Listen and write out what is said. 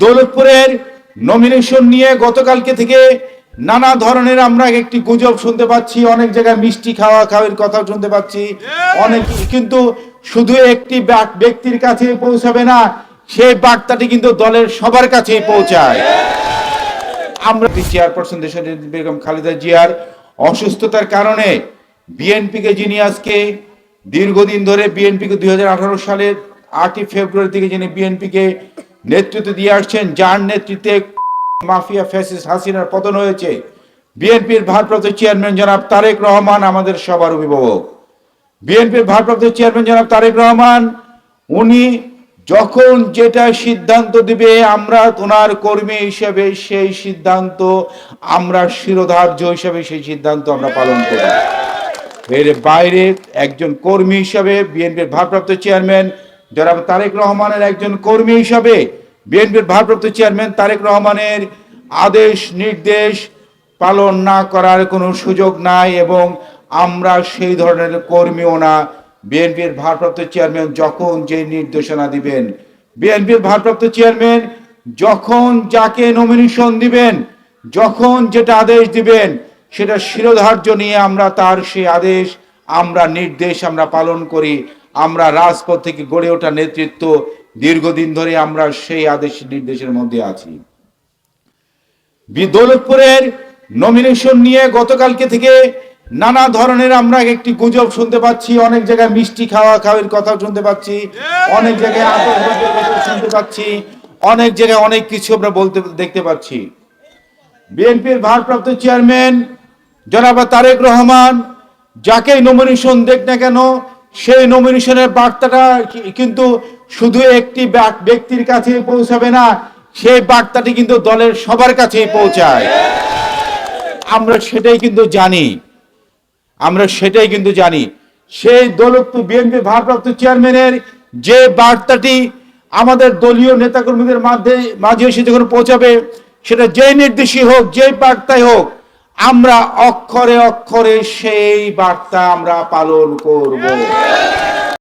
দৌলতপুরের nomination নিয়ে গতকালকে থেকে নানা ধরনের আমরা একটি গুজব শুনতে পাচ্ছি অনেক জায়গায় মিষ্টি খাওয়া খাওয়ার কথা শুনতে পাচ্ছি। অনেক কিন্তু শুধু একটি ব্যক্তির কাছে পৌঁছাবে না সেই বার্তাটি কিন্তু দলের সবার কাছেই পৌঁছায়। আমরা চেয়ারপারসন দেশের বেগম খালেদা জিয়ার অসুস্থতার কারণে বিএনপিকে যিনি আজকে দীর্ঘদিন ধরে বিএনপিকে দুই হাজার আঠারো সালের আটই ফেব্রুয়ারি থেকে যিনি বিএনপিকে নেতৃত্ব দিয়ে আসছেন, যার নেতৃত্বে মাফিয়া ফ্যাসিস হাসিনার পতন হয়েছে। বিএনপির ভারপ্রাপ্ত চেয়ারম্যান জনাব তারেক রহমান আমাদের সবার অভিভাবক। বিএনপির ভারপ্রাপ্ত চেয়ারম্যান জনাব তারেক রহমান, উনি যখন যেটা সিদ্ধান্ত দিবে, আমরা ওনার কর্মী হিসেবে সেই সিদ্ধান্ত, আমরা শিরোধার্য হিসেবে সেই সিদ্ধান্ত আমরা পালন করি এর বাইরে একজন কর্মী হিসাবে বিএনপির ভারপ্রাপ্ত চেয়ারম্যান জনাব তারেক রহমানের একজন কর্মী হিসাবে বিএনপির ভারপ্রাপ্ত চেয়ারম্যান তারেক রহমানের আদেশ, নির্দেশ পালন না করার কোনো সুযোগ নাই এবং আমরা সেই ধরনের কর্মীও না। বিএনপির ভারপ্রাপ্ত চেয়ারম্যান যখন যে নির্দেশনা দিবেন, বিএনপির ভারপ্রাপ্ত চেয়ারম্যান যখন যাকে নমিনেশন দিবেন, যখন যেটা আদেশ দিবেন, সেটা শিরোধার্য নিয়ে আমরা তার সেই আদেশ, আমরা নির্দেশ আমরা পালন করি। আমরা রাজপথ থেকে গড়ে ওঠা নেতৃত্ব দীর্ঘদিন ধরে আমরা সেই আদেশ নির্দেশের মধ্যে আছি। দৌলতপুরের নমিনেশন নিয়ে গতকালকে থেকে নানা ধরনের আমরা একটি গুজব শুনতে পাচ্ছি, অনেক জায়গায় মিষ্টি খাওয়া খাওয়ার কথা শুনতে পাচ্ছি, অনেক জায়গায় শুনতে পাচ্ছি, অনেক জায়গায় অনেক কিছু আমরা বলতে, দেখতে পাচ্ছি। বিএনপির ভারপ্রাপ্ত চেয়ারম্যান জনাব তারেক রহমান যাকে নমিনেশন দেখ না কেন সেই নমিনেশনের বার্তাটা কিন্তু শুধু একটি ব্যক্তির কাছে পৌঁছাবে না, সেই বার্তাটি কিন্তু দলের সবার কাছেই পৌঁছায়। আমরা সেটাই কিন্তু জানি। আমরা সেটাই কিন্তু জানি। সেই দলত্ব বিএনপি ভারপ্রাপ্ত চেয়ারম্যানের যে বার্তাটি আমাদের দলীয় নেতাকর্মীদের মাঝে মাঝে এসে যখন পৌঁছাবে, সেটা যেই নির্দেশই হোক, যেই বার্তাই হোক আমরা অক্ষরে অক্ষরে সেই বার্তা আমরা পালন করব।